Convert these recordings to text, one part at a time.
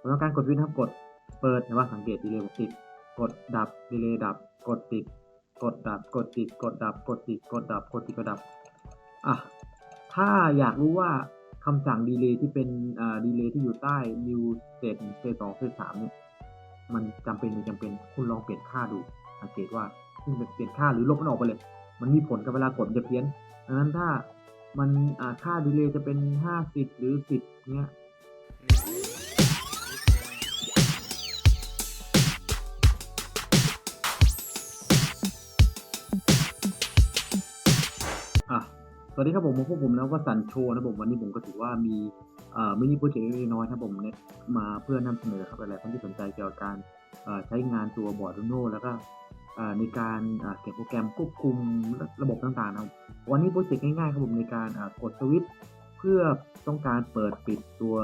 ผมต้องการกดวินครับกดเปิดนะว่าสังเกตดีเลยผมติด กดดับดีเลยดับ กดติด กดดับ กดติด กดดับ กดติด กดดับ กดติดกดดับอะถ้าอยากรู้ว่าคำสั่งดีเลย์ที่เป็นอ่าดีเลย์ที่อยู่ใต้ new state 1 state 2 state 3เนี่ยมันจำเป็นหรือจำเป็นคุณลองเปลี่ยนค่าดู สังเกตว่าคุณเปลี่ยนค่าหรือลบมันออกไปเลย มันมีผลกับเวลากดจะเพี้ยนดังนั้นถ้ามันค่าดีเลย์จะเป็น 50 หรือ 10เนี้ย วัสดีครับผมพวกผมนะว่าสันโชว์นะผมวันนี้ผมก็ถือว่ามีอ่มินิโปรเจกต์เล็กน้อยๆครับผมเนี่ยมาเพื่อนำเสนอครับหลายๆท่านที่สนใจเกี่ยวกับการใช้งานตัวบอร์ด u n o แล้วก็ในการเขียนโปรแกรมควบคุมระบบต่างๆนะวันนี้โปรเจกต์ง่ายๆครับผมในการกดสวิตช์เพื่อต้องการเปิดปิดตัว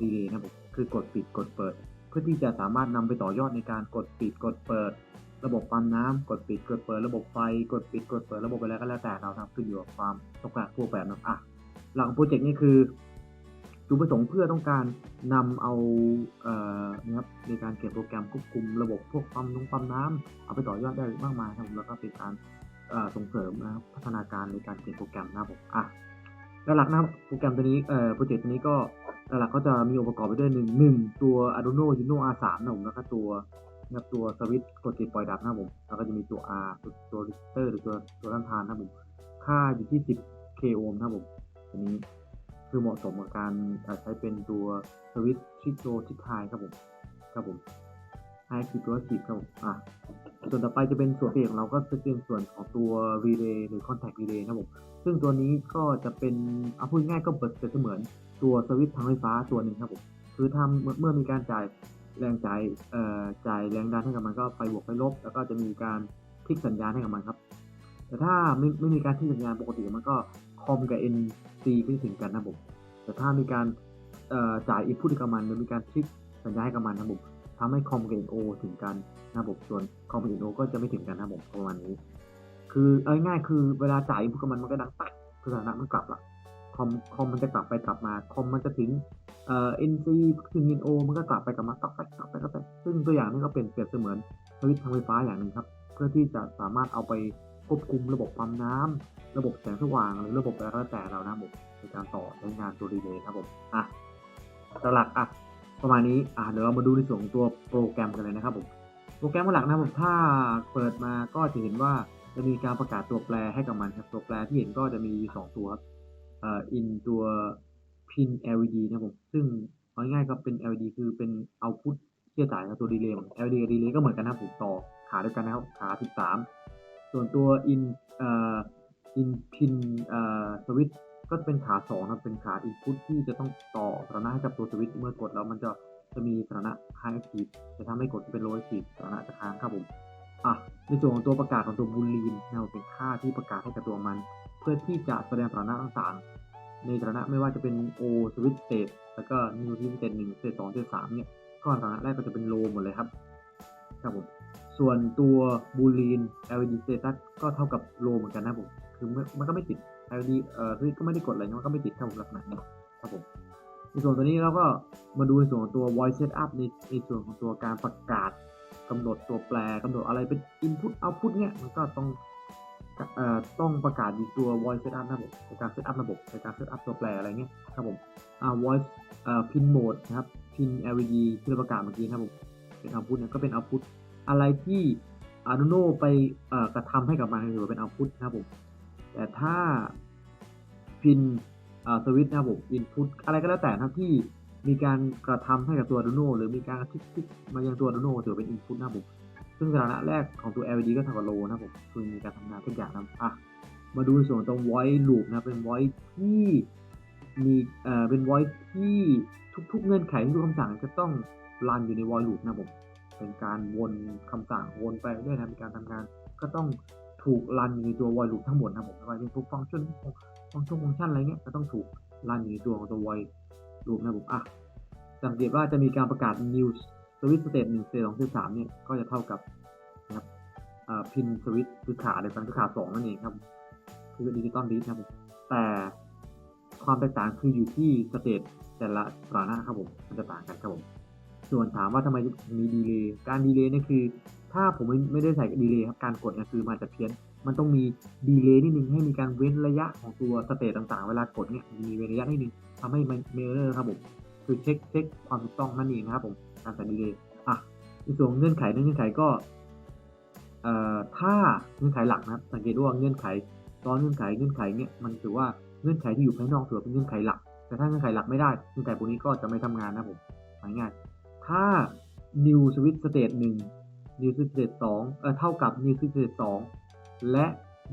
ดีเลย์นะผมคือกดปิดกดเปิด เพื่อที่จะสามารถนำไปต่อยอดในการกดปิดกดเปิด ระบบปั๊มน้ำกดปิดกดเปิดระบบไฟ กดปิดกดเปิดระบบอะไรก็แล้วแต่เราทำขึ้นอยู่กับความต้องการทั่วแบบนะอะหลังโปรเจกต์นี้คือจุดประสงค์เพื่อต้องการนำเอาเอ่อนะครับในการเขียนโปรแกรมควบคุมระบบพวกปั๊มน้ำปั๊มน้ำเอาไปต่อยอดได้มากมายครับแล้วก็เป็นการเอ่อส่งเสริมนะครับพัฒนาการในการเขียนโปรแกรมนะครับผมอะหลักๆนะโปรแกรมตัวนี้เอ่อโปรเจกต์ตัวนี้ก็หลักๆก็จะมีองค์ประกอบไปด้วยหนึ่งหนึ่งตัว Arduino Uno R3 นะผมแล้วก็ตัว นะครับตัวสวิตช์กดติดปล่อยดับนะผม แล้วก็จะมีตัว R ตัวตัวรีเตอร์หรือตัวตัวต้านทานนะผม ค่าอยู่ที่ 10 k โอห์มนะผมอันนี้คือเหมาะสมกับการใช้เป็นตัวสวิตช์ชิโตชิคายครับผม ครับผมไฮคิดตัวสิบครับผมอะส่วนต่อไปจะเป็นส่วนเปลี่ยนของเราก็จะเป็นส่วนของตัว relay หรือ contact relay นะครับผม ซึ่งตัวนี้ก็จะเป็นเอาพูดง่ายก็เปิดเสมือนตัวสวิตช์ทางไฟฟ้าตัวหนึ่งครับผม คือทำเมื่อเมื่อมีการจ่าย แรงจ่ายเอ่อจ่ายแรงดันให้กับมันก็ไฟบวกไฟลบ แล้วก็จะมีการพลิกสัญญาณให้กับมันครับ แต่ถ้าไม่ไม่มีการพลิกสัญญาณปกติมันก็คอมกับ NC ไม่ถึงกันนะครับผมแต่ถ้ามีการเอ่อจ่ายอินพุตให้กับมันหรือมีการพลิกสัญญาณให้กับมันนะครับผมทำให้คอมกับ NO ถึงกันนะครับผมส่วนคอมกับ NO ก็จะไม่ถึงกันนะครับผมประมาณนี้ คือเอาง่ายคือเวลาจ่ายอินพุตกับมันมันก็ดังตัดคือสถานะมันกลับละคอมคอมมันจะกลับไปกลับมาคอมมันจะถึง เอ่อ NC ถึง NO มันก็กลับไปกลับมาตักไปตักไปตักไปซึ่งตัวอย่างนี้ก็เป็นเปรียบเสมือนสวิตช์ทางไฟฟ้าอย่างหนึ่งครับ เพื่อที่จะสามารถเอาไปควบคุมระบบปั๊มน้ำระบบแสงสว่างหรือระบบอะไรก็แต่เรานะครับผมในการต่อใช้งานตัวรีเลย์ครับผมอะหลักๆอะประมาณนี้อะเดี๋ยวเรามาดูในส่วนของตัวโปรแกรมกันเลยนะครับผมโปรแกรมหลักนะครับผมถ้าเปิดมาก็จะเห็นว่าจะมีการประกาศตัวแปรให้กับมันครับตัวแปรที่เห็นก็จะมีสองตัวครับเอ่อ in ตัว พิน LED นะผม ซึ่งเอาง่ายๆก็เป็น LED คือเป็นเอาพุทที่จะจ่ายกับตัวดีเลย์ LED ดีเลย์ก็เหมือนกันนะผมต่อขาด้วยกันนะครับขา 13 ส่วนตัว in เอ่อ in pin เอ่อสวิตก็เป็นขา2นะเป็นขา input ที่จะต้องต่อสถานะให้กับตัวสวิตช์เมื่อกดแล้วมันจะจะมีสถานะ high active จะทำให้กดเป็น low active สถานะจะค้างครับผมอะในส่วนของตัวประกาศของตัวบูลีนนะเป็นค่าที่ประกาศให้กับตัวมัน เพื่อที่จะแสดงสถานะต่างๆ ในสถานะไม่ว่าจะเป็น O switch state แล้วก็ new state 1 state 2 state 3เนี่ยก็สถานะแรกก็จะเป็น low หมดเลยครับครับผมส่วนตัว boolean LED status ก็เท่ากับ low เหมือนกันนะผมคือมันก็ไม่ติด LED เอ่อก็ไม่ได้กดอะไรเงี้ยมันก็ไม่ติดครับผมลักษณะนี้ครับผมในส่วนตัวนี้เราก็มาดูในส่วนของตัว voice setup ในในส่วนของตัวการประกาศกำหนดตัวแปรกำหนดอะไรเป็น input output เนี่ยมันก็ต้อง ต้องประกาศอยู่ตัว voice setup นะครับผมในการ setup ระบบในการ setup ตัวแปรอะไรเงี้ยครับผม voice pin mode นะครับ pin LED ที่เราประกาศเมื่อกี้นะครับผมเป็น output เนี่ยก็เป็น output อะไรที่ Arduino ไปกระทำให้กับมันถือว่าเป็น output นะครับผม แต่ถ้า pin switch นะครับผม input อะไรก็แล้วแต่นะที่มีการกระทำให้กับตัว Arduino หรือมีการคลิกมายังตัว Arduino ถือว่าเป็น input นะครับผม ซึ่งสถานะแรกของตัว LED ก็เท่ากับ low นะผมคือมีการทำงานทุกอย่างนะอะมาดูในส่วนของตรง voice loop นะเป็น voice ที่มีเอ่อเป็น voice ที่ทุก ๆ เงื่อนไขทุกคำสั่งจะต้องรันอยู่ใน voice loop นะผมเป็นการวนคำสั่งวนไปเรื่อยๆนะมีการทำงานก็ต้องถูกรันอยู่ในตัว voice loop ทั้งหมดนะผมไม่ว่าจะเป็นทุกฟังก์ชันฟังก์ชันฟังก์ชันอะไรเงี้ยก็ต้องถูกรันอยู่ในตัวของตัว voice loop นะผมอะสังเกตว่าจะมีการประกาศ new switch state 1 state 2 state 3เนี่ยก็จะเท่ากับนะครับเอ่อ pin switch คือขาเดียวกันคือขาสองนั่นเองครับ คือดิจิตอลดีนะครับผมแต่ความแตกต่างคืออยู่ที่สเตตแต่ละสถานะครับผมมันจะต่างกันครับผมส่วนถามว่าทำไมมีดีเลย์การดีเลย์เนี่ยคือ ถ้าผมไม่ไม่ได้ใส่ดีเลย์ครับการกดเนี่ยคือมันอาจจะเพี้ยนมันต้องมีดีเลย์นิดนึงให้มีการเว้นระยะของตัวสเตตต่างๆ เวลากดเนี่ยมีเว้นระยะนิดนึงทำให้มันเมลเลอร์ครับผมคือเช็คเช็คความถูกต้องนั่นเองนะครับผม การใส่ดีเลย์อะในส่วนเงื่อนไขเงื่อนไขก็เอ่อถ้าเงื่อนไขหลักนะครับ สังเกตว่าเงื่อนไขตอนเงื่อนไขเงื่อนไขเนี่ยมันถือว่าเงื่อนไขที่อยู่ภายนอกถือเป็นเงื่อนไขหลัก แต่ถ้าเงื่อนไขหลักไม่ได้เงื่อนไขพวกนี้ก็จะไม่ทำงานนะผมง่ายๆถ้า new switch state 1 new switch state 2เอ่อเท่ากับ new switch state 2และ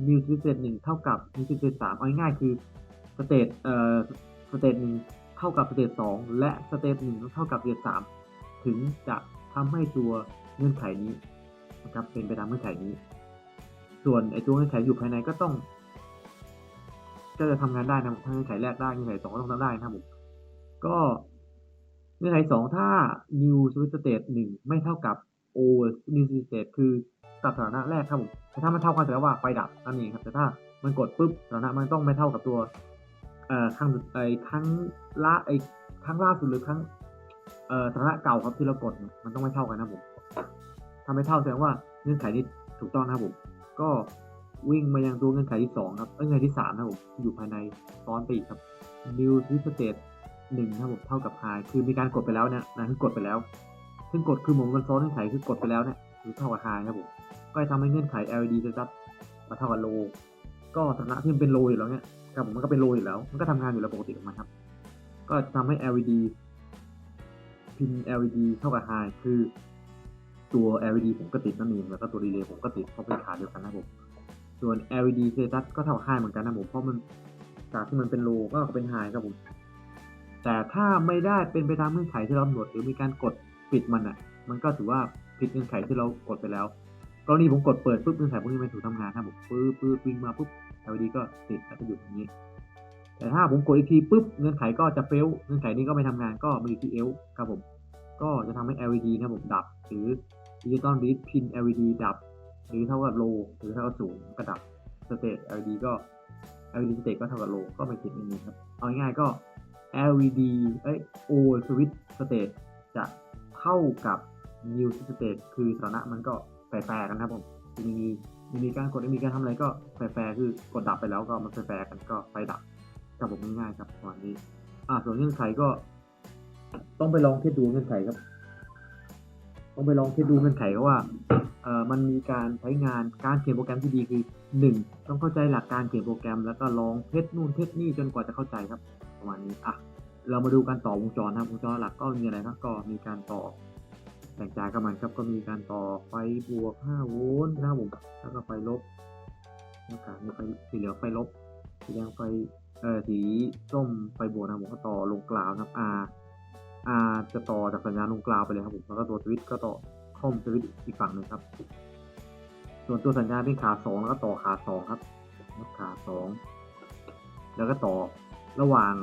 new switch state 1เท่ากับ new switch state 3เอาง่ายๆคือ state เอ่อ state 1เท่ากับ state 2และ state 1เท่ากับ state 3 ถึงจะทำให้ตัวเงื่อนไขนี้นะครับเป็นไปตามเงื่อนไขนี้ ส่วนไอตัวเงื่อนไขอยู่ภายในก็ต้อง ก็จะทำงานได้นะถ้าเงื่อนไขแรกได้เงื่อนไขสองก็ต้องทำได้นะครับผมก็เงื่อนไขสองถ้า new switch state หนึ่งไม่เท่ากับ old new switch state คือสถานะแรกครับผมแต่ถ้ามันเท่ากันแสดงว่าไฟดับนั่นเองครับแต่ถ้ามันกดปุ๊บสถานะมันต้องไม่เท่ากับตัวเอ่อครั้งไอ้ครั้งละไอ้ครั้งล่าสุดหรือครั้ง อ่อสถานะเก่าครับที่เรากดมันต้องไม่เท่ากันนะบผมถ้าไม่เท่าแสดงว่าเงื่อนไขนี้ถูกต้องนะครับผม ก็วิ่งมายังตัวเงื่อนไขที่ 2 ครับเอ้ยเงื่อนไขที่3นะครับผมอยู่ภายในซ้อนไปอีกครับ new switch state หนึ่งนะครับผมเท่ากับ high คือมีการกดไปแล้วเนี่ยนะคือกดไปแล้ว ซึ่งกดคือหมุนกันซ้อนเงื่อนไขคือกดไปแล้วเนี่ยคือเท่ากับ high ครับผมก็จะทำให้เงื่อนไข LED จะรับมาเท่ากับ low ก็สถานะที่มันเป็น low อยู่แล้วเนี่ยครับผมมันก็เป็น low อยู่แล้ว มันก็ทำงานอยู่แล้วปกติของมันครับ ก็ทำให้ LED พิน LED เท่ากับ high คือตัว LED ผมก็ติดนั่นเองแล้วก็ตัว relay ผมก็ติดเพราะเป็นขาเดียวกันนะผมส่วน LED status ก็เท่า high เหมือนกันนะผมเพราะมันจากที่มันเป็น low ก็เป็น high ครับผมแต่ถ้าไม่ได้เป็นไปตามเงื่อนไขที่เรากำหนดหรือมีการกดปิดมันอะ มันก็ถือว่าผิดเงื่อนไขที่เรากดไปแล้วกรณีผมกดเปิดปุ๊บเงื่อนไขพวกนี้ไม่ถูกทำงานครับผมปื๊บปื๊บวิ่งมาปุ๊บ LED ก็ติดแล้วก็หยุดอย่างนี้ แต่ถ้าผมกดอีกทีปุ๊บเงื่อนไขก็จะเฟลเงื่อนไขนี้ก็ไม่ทำงานก็มาอยู่ที่เอลครับผมก็จะทำให้ LED นะผมดับ หรือ Digital Read Pin LED ดับ หรือเท่ากับ low หรือเท่ากับศูนย์ก็ดับ state LED ก็ LED state ก็เท่ากับ low ก็ไม่ผิดไม่มีครับเอาง่ายๆก็ LED เอ้ย old switch state จะเท่ากับ new switch state คือสถานะมันก็แฝงกันครับผมมีมีการกดมีการทำอะไรก็แฝงคือกดดับไปแล้วก็มันแฝงกันก็ไฟดับ ง่ายๆครับประมาณนี้ อ่าส่วนเงื่อนไขก็ ต้องไปลองเทสดูเงื่อนไขครับ ต้องไปลองเทสดูเงื่อนไขว่าเอ่อมันมีการใช้งานการเขียนโปรแกรมที่ดีคือหนึ่งต้องเข้าใจหลักการเขียนโปรแกรม แล้วก็ลองเทสนู่นเทสนี่จนกว่าจะเข้าใจครับ ประมาณนี้อะเรามาดูการต่อวงจรนะครับวงจรหลักก็มีอะไรครับก็มีการต่อแบ่งจ่ายกับมันครับก็มีการต่อไฟบวก5โวลต์นะครับผมแล้วก็ไฟลบแล้วก็มีไฟสีเหลืองไฟลบสีแดงไฟ เออสีส้มไฟบวกนะผมก็ต่อลงกลาวนะครับ R R จะต่อจากสัญญาณลงกลาวไปเลยครับผมแล้วก็ตัวสวิตช์ก็ต่อคอมสวิตช์อีกฝั่งหนึ่งครับ ส่วนตัวสัญญาณเป็นขาสองแล้วก็ต่อขาสองครับขาสองแล้วก็ต่อระหว่าง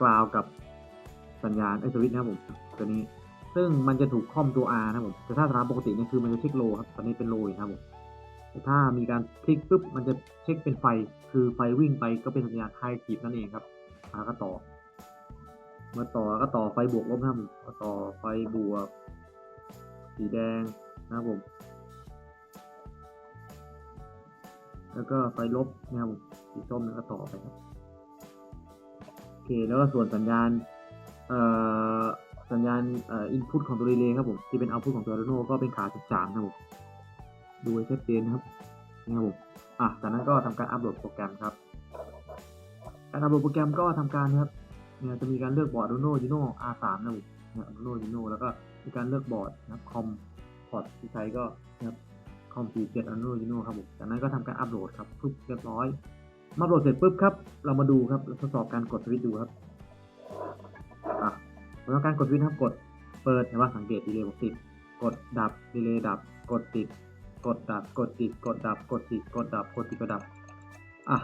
กลาวกับสัญญาณไอสวิตช์นะครับผมตัวนี้ ซึ่งมันจะถูกคอมตัว R นะครับผมแต่ถ้าสถานปกติเนี่ยคือมันจะเช็คโลครับตอนนี้เป็นโลอยู่นะครับผม แต่ถ้ามีการคลิกปุ๊บมันจะเช็คเป็นไฟ คือไฟวิ่งไปก็เป็นสัญญาณไฮขีดนั่นเองครับแล้วก็ต่อมาต่อก็ต่อไฟบวกลบนะครับมก็ต่อไฟบวก สีแดงนะครับผมแล้วก็ไฟลบนะครับผมสีส้มแล้วก็ต่อไปครับโอเคแล้วก็ส่วนสัญญาณเอ่อสัญญาณเอ่ออินพุตของตัวรีเลย์ครับผมที่เป็นเอาพุตของตัว Arduino ก็เป็นขา13นะครับผม ดูให้ชัดเจนนะครับนะครับผมอะจากนั้นก็ทำการอัปโหลดโปรแกรมครับการอัปโหลดโปรแกรมก็ทำการนะครับเนี่ยจะมีการเลือกบอร์ด Arduino Uno R3 นะครับผมเนี่ย Arduino Uno แล้วก็มีการเลือกบอร์ดนะครับคอมพอร์ตที่ใช้ก็นะครับคอม47 Arduino Uno ครับผมจากนั้นก็ทำการอัปโหลดครับปุ๊บเรียบร้อยอัปโหลดเสร็จปุ๊บครับเรามาดูครับทดสอบการกดสวิตช์ดูครับอะสำหรับการกดสวิตช์ครับกดเปิดเห็นว่าสังเกตดีเลย์บอกติดกดดับดีเลย์ดับกดติด กดดับ กดติด กดดับ กดติด กดดับ กดติด กดดับ อะ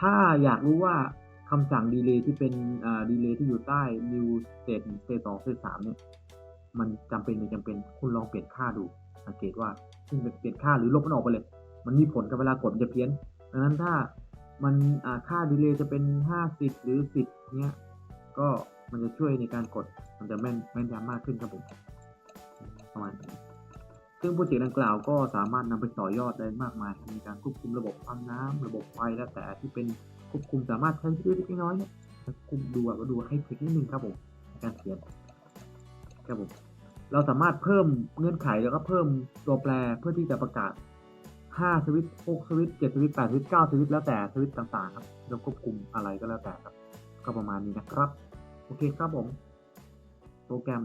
ถ้าอยากรู้ว่าคำสั่งดีเลย์ที่เป็นอ่าดีเลย์ที่อยู่ใต้ new state state 2 state 3เนี่ย มันจำเป็นหรือจำเป็น คุณลองเปลี่ยนค่าดู สังเกตว่าคุณเปลี่ยนค่าหรือลบมันออกไปเลย มันมีผลกับเวลากดมันจะเพี้ยน ดังนั้นถ้ามันอ่าค่าดีเลย์จะเป็น 50 หรือ 10เนี้ย ก็มันจะช่วยในการกด มันจะแม่นแม่นยำมากขึ้นครับผมประมาณนี้ ซึ่งโปรเจกต์ดังกล่าวก็สามารถนำไปต่อยอดได้มากมายในการควบคุมระบบความน้ำระบบไฟแล้วแต่ที่เป็นควบคุมสามารถใช้เล็กน้อยเนี่ยควบคุมดูก็ดูให้เทคนิดนึงครับผมในการเขียนครับผมเราสามารถเพิ่มเงื่อนไขแล้วก็เพิ่มตัวแปรเพื่อที่จะประกาศ 5 สวิต6สวิต7สวิต8สวิต9สวิตแล้วแต่สวิตต่างๆครับเราควบคุมอะไรก็แล้วแต่ครับ ก็ประมาณนี้นะครับ โอเคครับผม โปรแกรม